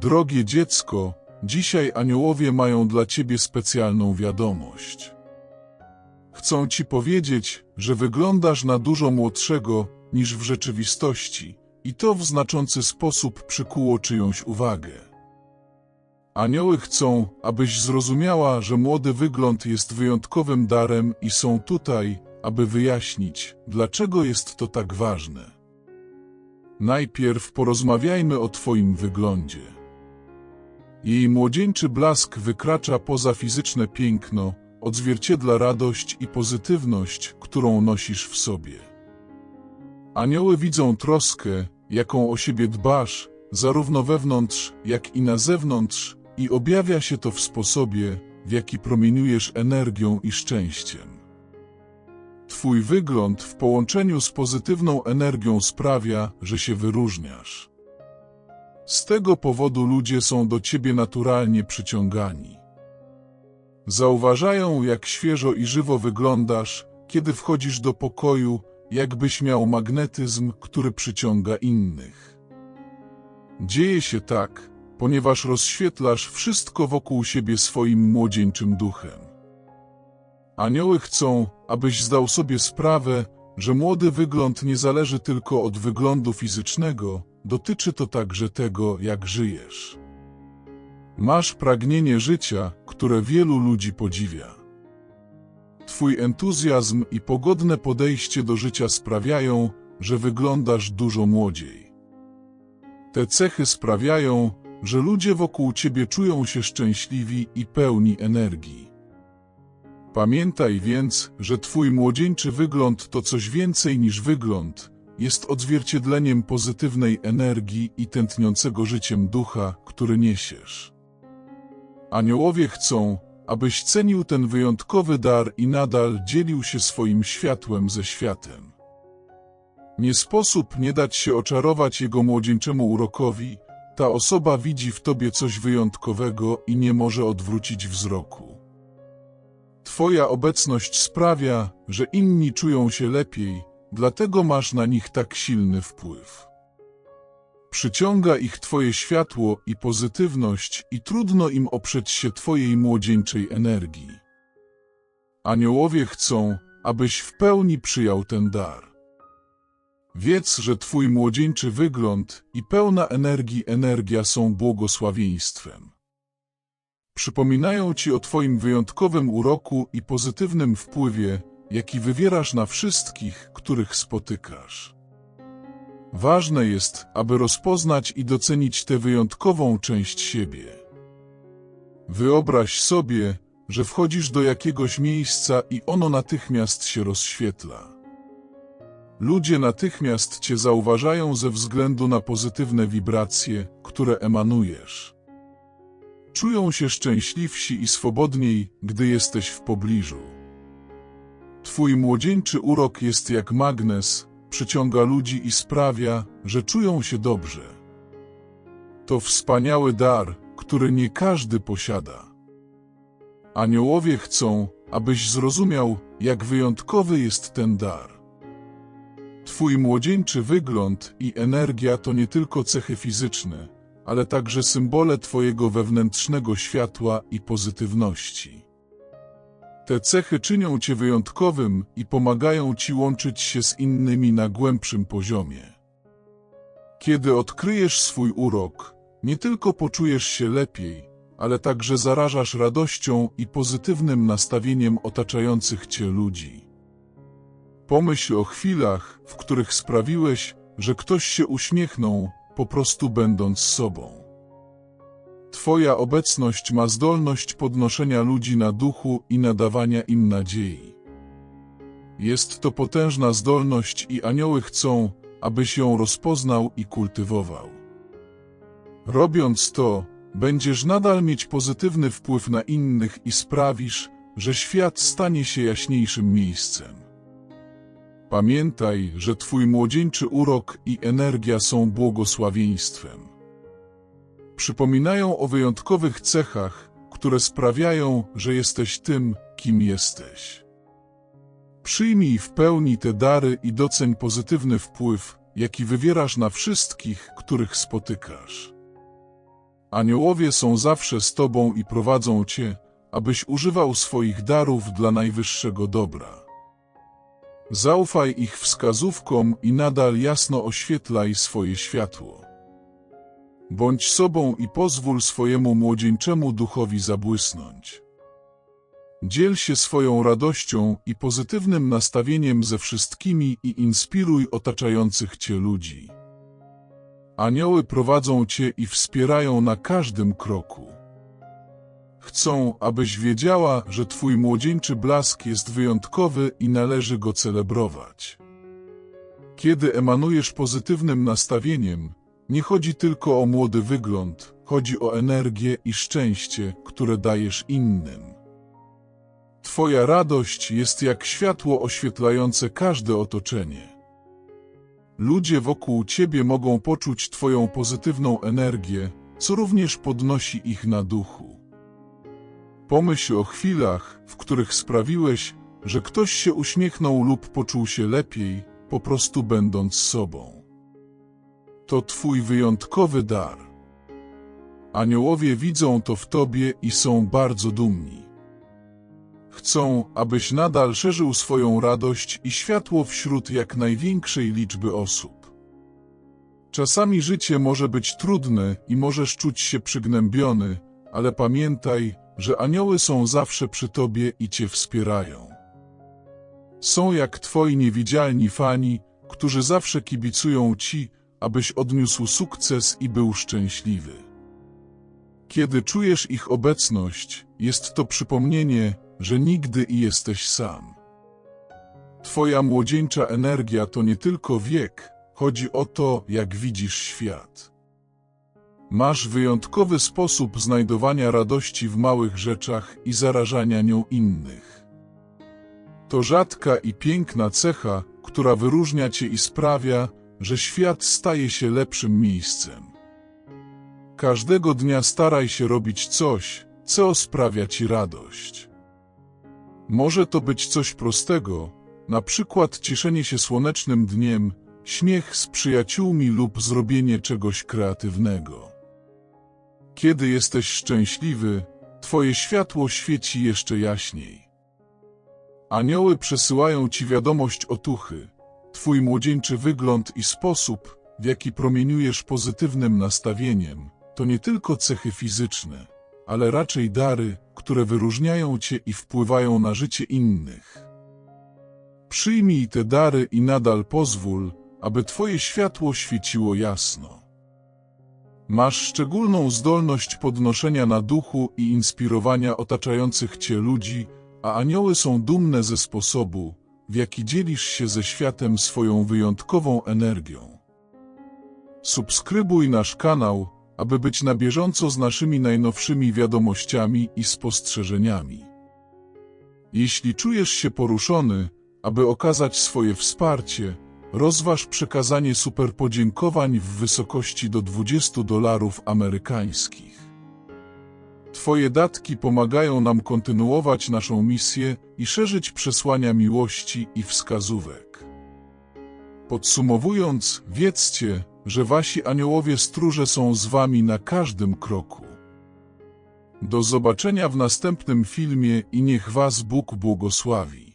Drogie dziecko, dzisiaj aniołowie mają dla ciebie specjalną wiadomość. Chcą ci powiedzieć, że wyglądasz na dużo młodszego niż w rzeczywistości i to w znaczący sposób przykuło czyjąś uwagę. Anioły chcą, abyś zrozumiała, że młody wygląd jest wyjątkowym darem i są tutaj, aby wyjaśnić, dlaczego jest to tak ważne. Najpierw porozmawiajmy o Twoim wyglądzie. Jej młodzieńczy blask wykracza poza fizyczne piękno, odzwierciedla radość i pozytywność, którą nosisz w sobie. Anioły widzą troskę, jaką o siebie dbasz, zarówno wewnątrz, jak i na zewnątrz, i objawia się to w sposobie, w jaki promieniujesz energią i szczęściem. Twój wygląd w połączeniu z pozytywną energią sprawia, że się wyróżniasz. Z tego powodu ludzie są do ciebie naturalnie przyciągani. Zauważają, jak świeżo i żywo wyglądasz, kiedy wchodzisz do pokoju, jakbyś miał magnetyzm, który przyciąga innych. Dzieje się tak, ponieważ rozświetlasz wszystko wokół siebie swoim młodzieńczym duchem. Anioły chcą, abyś zdał sobie sprawę, że młody wygląd nie zależy tylko od wyglądu fizycznego, dotyczy to także tego, jak żyjesz. Masz pragnienie życia, które wielu ludzi podziwia. Twój entuzjazm i pogodne podejście do życia sprawiają, że wyglądasz dużo młodziej. Te cechy sprawiają, że ludzie wokół ciebie czują się szczęśliwi i pełni energii. Pamiętaj więc, że twój młodzieńczy wygląd to coś więcej niż wygląd, jest odzwierciedleniem pozytywnej energii i tętniącego życiem ducha, który niesiesz. Aniołowie chcą, abyś cenił ten wyjątkowy dar i nadal dzielił się swoim światłem ze światem. Nie sposób nie dać się oczarować jego młodzieńczemu urokowi, ta osoba widzi w tobie coś wyjątkowego i nie może odwrócić wzroku. Twoja obecność sprawia, że inni czują się lepiej, dlatego masz na nich tak silny wpływ. Przyciąga ich Twoje światło i pozytywność i trudno im oprzeć się Twojej młodzieńczej energii. Aniołowie chcą, abyś w pełni przyjął ten dar. Wiedz, że Twój młodzieńczy wygląd i pełna energii energia są błogosławieństwem. Przypominają Ci o Twoim wyjątkowym uroku i pozytywnym wpływie, jaki wywierasz na wszystkich, których spotykasz. Ważne jest, aby rozpoznać i docenić tę wyjątkową część siebie. Wyobraź sobie, że wchodzisz do jakiegoś miejsca i ono natychmiast się rozświetla. Ludzie natychmiast Cię zauważają ze względu na pozytywne wibracje, które emanujesz. Czują się szczęśliwsi i swobodniej, gdy jesteś w pobliżu. Twój młodzieńczy urok jest jak magnes, przyciąga ludzi i sprawia, że czują się dobrze. To wspaniały dar, który nie każdy posiada. Aniołowie chcą, abyś zrozumiał, jak wyjątkowy jest ten dar. Twój młodzieńczy wygląd i energia to nie tylko cechy fizyczne, ale także symbole Twojego wewnętrznego światła i pozytywności. Te cechy czynią Cię wyjątkowym i pomagają Ci łączyć się z innymi na głębszym poziomie. Kiedy odkryjesz swój urok, nie tylko poczujesz się lepiej, ale także zarażasz radością i pozytywnym nastawieniem otaczających Cię ludzi. Pomyśl o chwilach, w których sprawiłeś, że ktoś się uśmiechnął, po prostu będąc sobą. Twoja obecność ma zdolność podnoszenia ludzi na duchu i nadawania im nadziei. Jest to potężna zdolność i anioły chcą, abyś ją rozpoznał i kultywował. Robiąc to, będziesz nadal mieć pozytywny wpływ na innych i sprawisz, że świat stanie się jaśniejszym miejscem. Pamiętaj, że Twój młodzieńczy urok i energia są błogosławieństwem. Przypominają o wyjątkowych cechach, które sprawiają, że jesteś tym, kim jesteś. Przyjmij w pełni te dary i doceń pozytywny wpływ, jaki wywierasz na wszystkich, których spotykasz. Aniołowie są zawsze z tobą i prowadzą cię, abyś używał swoich darów dla najwyższego dobra. Zaufaj ich wskazówkom i nadal jasno oświetlaj swoje światło. Bądź sobą i pozwól swojemu młodzieńczemu duchowi zabłysnąć. Dziel się swoją radością i pozytywnym nastawieniem ze wszystkimi i inspiruj otaczających Cię ludzi. Anioły prowadzą Cię i wspierają na każdym kroku. Chcą, abyś wiedziała, że Twój młodzieńczy blask jest wyjątkowy i należy go celebrować. Kiedy emanujesz pozytywnym nastawieniem, nie chodzi tylko o młody wygląd, chodzi o energię i szczęście, które dajesz innym. Twoja radość jest jak światło oświetlające każde otoczenie. Ludzie wokół ciebie mogą poczuć Twoją pozytywną energię, co również podnosi ich na duchu. Pomyśl o chwilach, w których sprawiłeś, że ktoś się uśmiechnął lub poczuł się lepiej, po prostu będąc sobą. To Twój wyjątkowy dar. Aniołowie widzą to w Tobie i są bardzo dumni. Chcą, abyś nadal szerzył swoją radość i światło wśród jak największej liczby osób. Czasami życie może być trudne i możesz czuć się przygnębiony, ale pamiętaj, że anioły są zawsze przy tobie i cię wspierają. Są jak twoi niewidzialni fani, którzy zawsze kibicują ci, abyś odniósł sukces i był szczęśliwy. Kiedy czujesz ich obecność, jest to przypomnienie, że nigdy i jesteś sam. Twoja młodzieńcza energia to nie tylko wiek, chodzi o to, jak widzisz świat. Masz wyjątkowy sposób znajdowania radości w małych rzeczach i zarażania nią innych. To rzadka i piękna cecha, która wyróżnia cię i sprawia, że świat staje się lepszym miejscem. Każdego dnia staraj się robić coś, co sprawia ci radość. Może to być coś prostego, na przykład cieszenie się słonecznym dniem, śmiech z przyjaciółmi lub zrobienie czegoś kreatywnego. Kiedy jesteś szczęśliwy, Twoje światło świeci jeszcze jaśniej. Anioły przesyłają Ci wiadomość otuchy, Twój młodzieńczy wygląd i sposób, w jaki promieniujesz pozytywnym nastawieniem, to nie tylko cechy fizyczne, ale raczej dary, które wyróżniają Cię i wpływają na życie innych. Przyjmij te dary i nadal pozwól, aby Twoje światło świeciło jasno. Masz szczególną zdolność podnoszenia na duchu i inspirowania otaczających Cię ludzi, a anioły są dumne ze sposobu, w jaki dzielisz się ze światem swoją wyjątkową energią. Subskrybuj nasz kanał, aby być na bieżąco z naszymi najnowszymi wiadomościami i spostrzeżeniami. Jeśli czujesz się poruszony, aby okazać swoje wsparcie, rozważ przekazanie super podziękowań w wysokości do 20 dolarów amerykańskich. Twoje datki pomagają nam kontynuować naszą misję i szerzyć przesłania miłości i wskazówek. Podsumowując, wiedzcie, że wasi aniołowie stróże są z wami na każdym kroku. Do zobaczenia w następnym filmie i niech was Bóg błogosławi.